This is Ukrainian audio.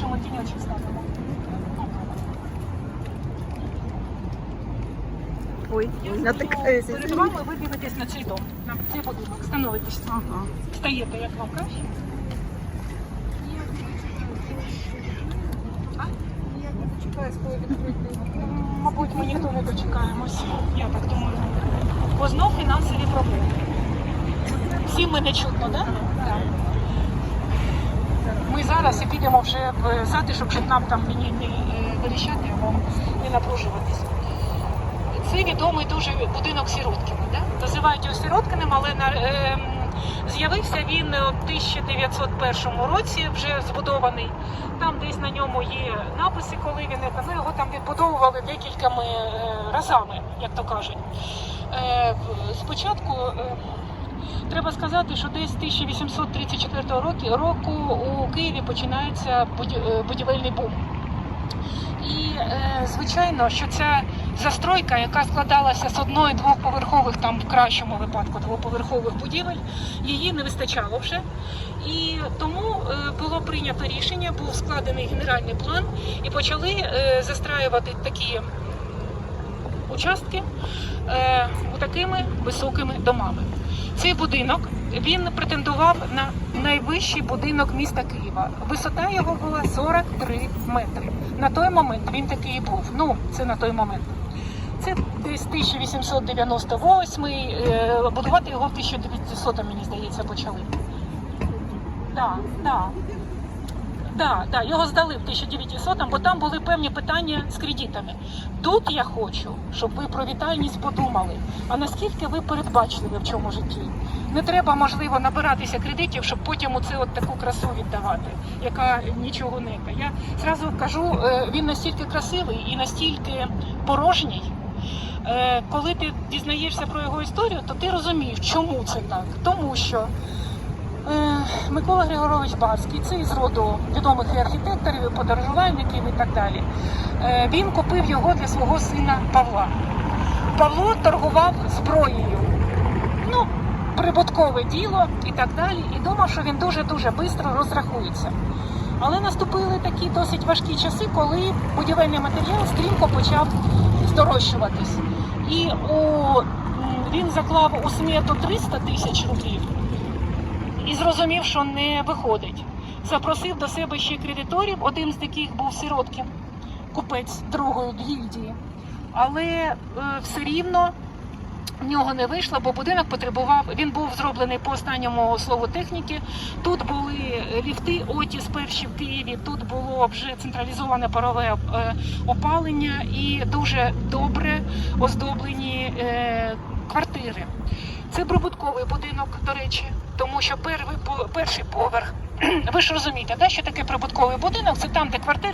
що ми тіньочок ставимо. Ой, Я натикаюся. перед вами, ви дивитесь на цей дом, на цей будинок, становитесь. Ага. Встаєте, як вам краще. Мабуть, ми ніхто не дочекаємось. Я так думаю. Бо знов фінансові проблеми. Всім мене чутно, так? Так. Ми зараз підемо вже в затишок, щоб нам там мені не е, вирішати, або не напружуватись. Це відомий дуже будинок Сіроткіна. Да? Називають його Сіроткиним, але на, е, з'явився він в 1901 році, вже збудований. Там десь на ньому є написи, коли він. Ми його там відбудовували декількома е, разами, як то кажуть. Е, спочатку е, треба сказати, що десь 1834 року, у Києві починається е, будівельний бум. І е, звичайно, що ця застройка, яка складалася з одної двохповерхових, там в кращому випадку двоповерхових будівель, її не вистачало вже. І тому е, було прийнято рішення, був складений генеральний план, і почали застраювати такі участки е, такими високими домами. Цей будинок він претендував на найвищий будинок міста Києва. Висота його була 43 метри. На той момент він такий і був. Ну, це на той момент. Це десь 1898, е, будувати його в 1900, мені здається, почали. Так, так. Да, да, його здали в 1900, бо там були певні питання з кредитами. Тут я хочу, щоб ви про вітальність подумали. А наскільки ви передбачливі в цьому житті? Не треба, можливо, набиратися кредитів, щоб потім оце от таку красу віддавати, яка нічого не та. Я зразу кажу, е, він настільки красивий і настільки порожній. Е, Коли ти дізнаєшся про його історію, то ти розумієш, чому це так. Тому що Микола Григорович Барський, це із роду відомих і архітекторів, і подорожувальників і так далі. Е, Він купив його для свого сина Павла. Павло торгував зброєю. Ну, прибуткове діло і так далі. І думав, що він дуже-дуже швидко розрахується. Але наступили такі досить важкі часи, коли будівельний матеріал стрімко почав здорожчуватись. І у, він заклав у смету 300 тисяч рублів і зрозумів, що не виходить. Запросив до себе ще кредиторів. Один з яких був Сироткін, купець другої гільдії. Але е, все рівно в нього не вийшло, бо будинок потребував. Він був зроблений по останньому слову техніки. Тут були ліфти Отіс перші в Києві. Тут було вже централізоване парове е, опалення і дуже добре оздоблені е, квартири. Це прибутковий будинок, до речі, тому що перший, по- перший поверх. Ви ж розумієте, да, що таке прибутковий будинок? Це там, де квартири.